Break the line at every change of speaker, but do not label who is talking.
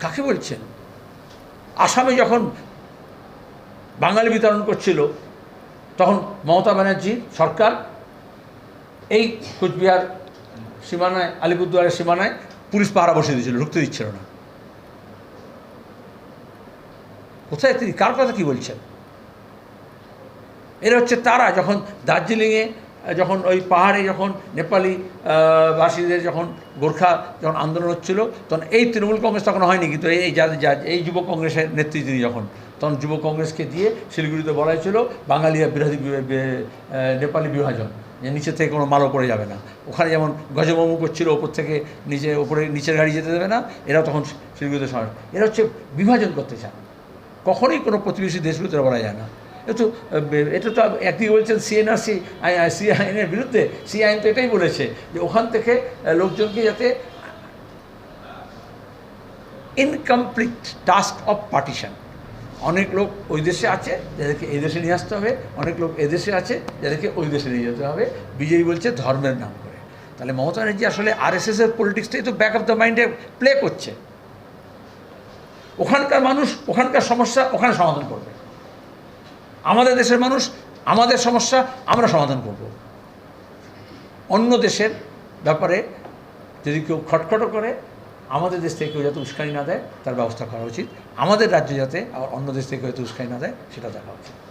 কাকে বলছেন? আসামে যখন বাঙালি বিতরণ করছিল, তখন মমতা ব্যানার্জি সরকার, এই কোচবিহার সীমানায়, আলিপুরদুয়ারের সীমানায় পুলিশ পাহারা বসিয়ে দিয়েছিল, ঢুকতে দিচ্ছিল না। কোথায় তিনি? কার কথা কি বলছেন? এরা হচ্ছে তারা, যখন দার্জিলিংয়ে যখন ওই পাহাড়ে যখন নেপালি বাসীদের যখন গোর্খা যখন আন্দোলন হচ্ছিল, তখন এই তৃণমূল কংগ্রেস তখন হয়নি, কিন্তু এই যাদের যা এই যুব কংগ্রেসের নেতৃত্ব তিনি যখন, তখন যুব কংগ্রেসকে দিয়ে শিলিগুড়িতে বলা হয়েছিল, বাঙালিয়া বিরোধী নেপালি বিভাজন, যে নিচে থেকে কোনো মালও পড়ে যাবে না। ওখানে যেমন গজমমু করছিল, ওপর থেকে নিচে, ওপরে নিচের গাড়ি যেতে দেবে না এরা তখন শিলিগুড়িতে সর এরা হচ্ছে বিভাজন করতে চান কখনোই কোনো প্রতিবেশী দেশগুলোতে বলা যায় না। এটা এটা তো একই বলছেন সিএনআরসি সি আইনের বিরুদ্ধে সি আইন তো এটাই বলেছে যে ওখান থেকে লোকজনকে যাতে ইনকমপ্লিট টাস্ক অফ পার্টিশন অনেক লোক ওই দেশে আছে, যাদেরকে এই দেশে নিয়ে আসতে হবে, অনেক লোক এদেশে আছে, যাদেরকে ওই দেশে নিয়ে যেতে হবে। বিজেপি বলছে ধর্মের নাম করে। তাহলে মমতা ব্যানার্জি আসলে আরএসএসের পলিটিক্সটাই তো ব্যাক অফ দ্য মাইন্ডে প্লে করছে। ওখানকার মানুষ, ওখানকার সমস্যা ওখানে সমাধান করবে। আমাদের দেশের মানুষ, আমাদের সমস্যা, আমরা সমাধান করব। অন্য দেশের ব্যাপারে যদি কেউ খটখটো করে, আমাদের দেশ থেকে কেউ যাতে উস্কানি না দেয়, তার ব্যবস্থা করা উচিত। আমাদের রাজ্যে যাতে আবার অন্য দেশ থেকে কেউ যাতে উস্কানি না দেয়, সেটা দেখা উচিত।